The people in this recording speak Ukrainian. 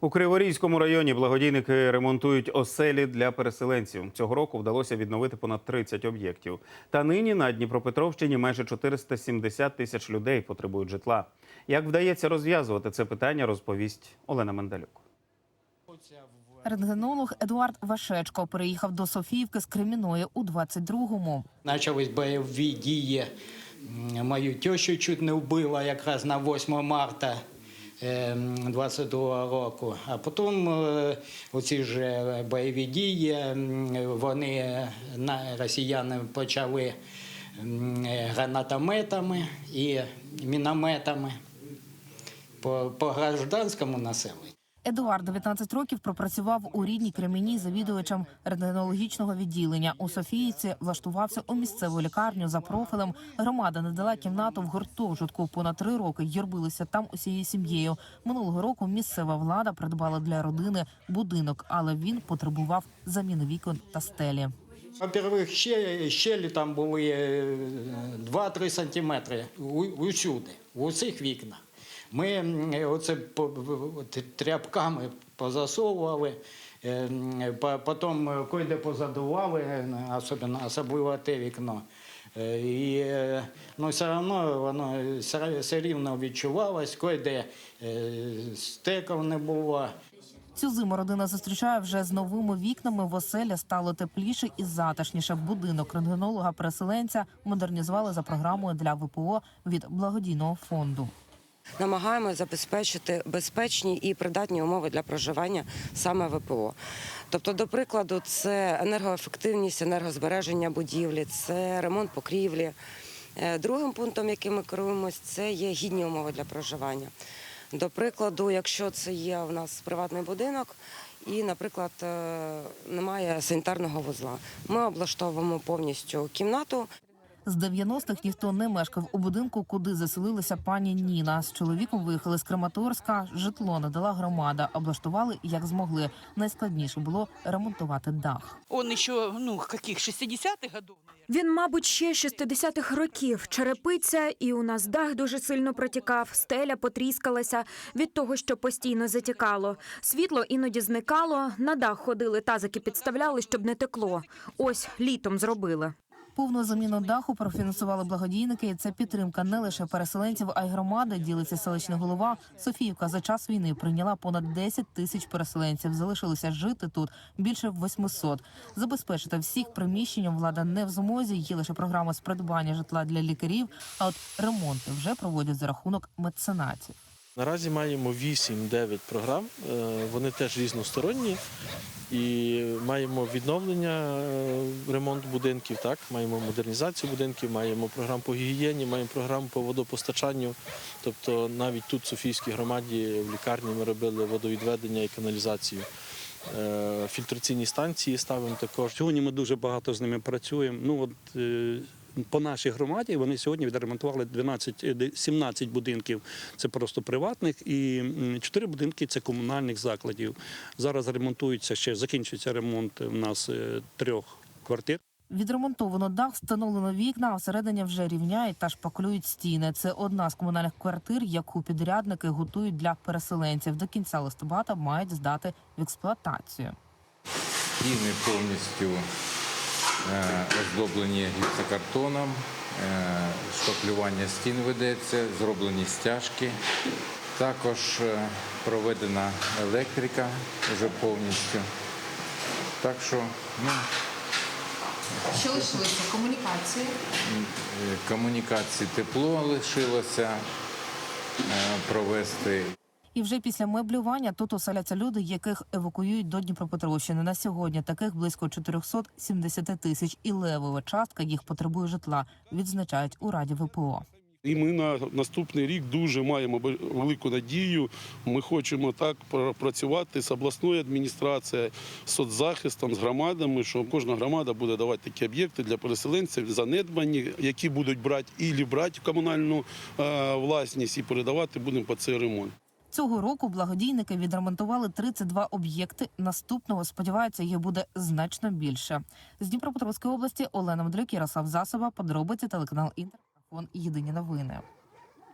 У Криворізькому районі благодійники ремонтують оселі для переселенців. Цього року вдалося відновити понад 30 об'єктів. Та нині на Дніпропетровщині майже 470 тисяч людей потребують житла. Як вдається розв'язувати це питання, розповість Олена Мендалюк. Рентгенолог Едуард Вашечко переїхав до Софіївки з Креміної у 22-му. Почались бойові дії. Мою тещу чуть не вбила якраз на 8 марта 22 року. А потім е, оці ж бойові дії, вони на росіяни почали гранатометами і мінометами по, по гражданському населенню. Едуард 19 років пропрацював у рідній Кремені завідувачем рентгенологічного відділення. У Софіївці влаштувався у місцеву лікарню за профілем. Громада надала кімнату в гуртожитку. Понад три роки юрбилися там усією сім'єю. Минулого року місцева влада придбала для родини будинок, але він потребував заміни вікон та стелі. Во-первых, ще, щелі там були е, 2-3 сантиметри у- усюди, в усіх вікнах. Ми оце в- т- тряпками позасовували, е, по- потім койде позадували, е, особливо, особливо те вікно. Е, І е, ну, все одно воно все, рівно відчувалось, койде е, стеків не було. Цю зиму родина зустрічає вже з новими вікнами. В оселі стало тепліше і затишніше. Будинок рентгенолога переселенця модернізували за програмою для ВПО від благодійного фонду. Намагаємося забезпечити безпечні і придатні умови для проживання саме ВПО. Тобто, до прикладу, це енергоефективність, енергозбереження будівлі, це ремонт покрівлі. Е, Другим пунктом, яким ми керуємось, це є гідні умови для проживання. До прикладу, якщо це є у нас приватний будинок і, наприклад, е, немає санітарного вузла, ми облаштовуємо повністю кімнату, З 90-х ніхто не мешкав у будинку, куди заселилася пані Ніна. З чоловіком виїхали з Краматорська. Житло надала громада. Облаштували як змогли. Найскладніше було ремонтувати дах. Он еще, ну, каких, 60-х годов. Він, мабуть, ще 60-х років. Черепиця, і у нас дах дуже сильно протікав, стеля потріскалася від того, що постійно затікало. Світло іноді зникало, на дах ходили, тазики підставляли, щоб не текло. Ось літом зробили. Повну заміну даху профінансували благодійники. І це підтримка не лише переселенців, а й громади. Ділиться селищний голова. Софіївка за час війни прийняла понад 10 тисяч переселенців. Залишилося жити тут більше 800. Забезпечити всіх приміщенням влада не в змозі. Є лише програма з придбання житла для лікарів. А от ремонти вже проводять за рахунок меценатів. Наразі маємо 8-9 програм. Е, Вони теж різносторонні. І маємо відновлення, е, ремонт будинків, так, маємо модернізацію будинків, маємо програму по гігієні, маємо програму по водопостачанню. Тобто навіть тут в Софійській громаді в лікарні ми робили водовідведення і каналізацію. Е, Фільтраційні станції ставимо також. Сьогодні ми дуже багато з ними працюємо. Ну от по нашій громаді вони сьогодні відремонтували 12, е, 17 будинків. Це просто приватних, і 4 будинки це комунальних закладів. Зараз ремонтується ще закінчується ремонт у нас е, трьох квартир. Відремонтовано дах, встановлено вікна, а всередині вже рівняють та шпаклюють стіни. Це одна з комунальних квартир, яку підрядники готують для переселенців. До кінця листопада мають здати в експлуатацію. Стіни повністю е, оздоблені гіпсокартоном, е, стін ведеться, зроблені стяжки. Також е, проведена електрика вже повністю. Так що ну, Що лишилося? Комунікації. е, комунікації тепло лишилося е, провести. І вже після меблювання тут оселяться люди, яких евакуюють до Дніпропетровщини. На сьогодні таких близько 470 тисяч, і левова частка їх потребує житла. Відзначають у раді ВПО. І ми на наступний рік дуже маємо велику надію. Ми хочемо так працювати з обласною адміністрацією, соцзахистом, з громадами, що кожна громада буде давати такі об'єкти для переселенців, занедбані, які будуть брати і брати комунальну е, власність і передавати будемо по цей ремонт. Цього року благодійники відремонтували 32 об'єкти. Наступного сподіваються, їх буде значно більше. З Дніпропетровської області Олена Мудрик, Ярослав Засоба, подробиці телеканал Інтер. Єдині новини.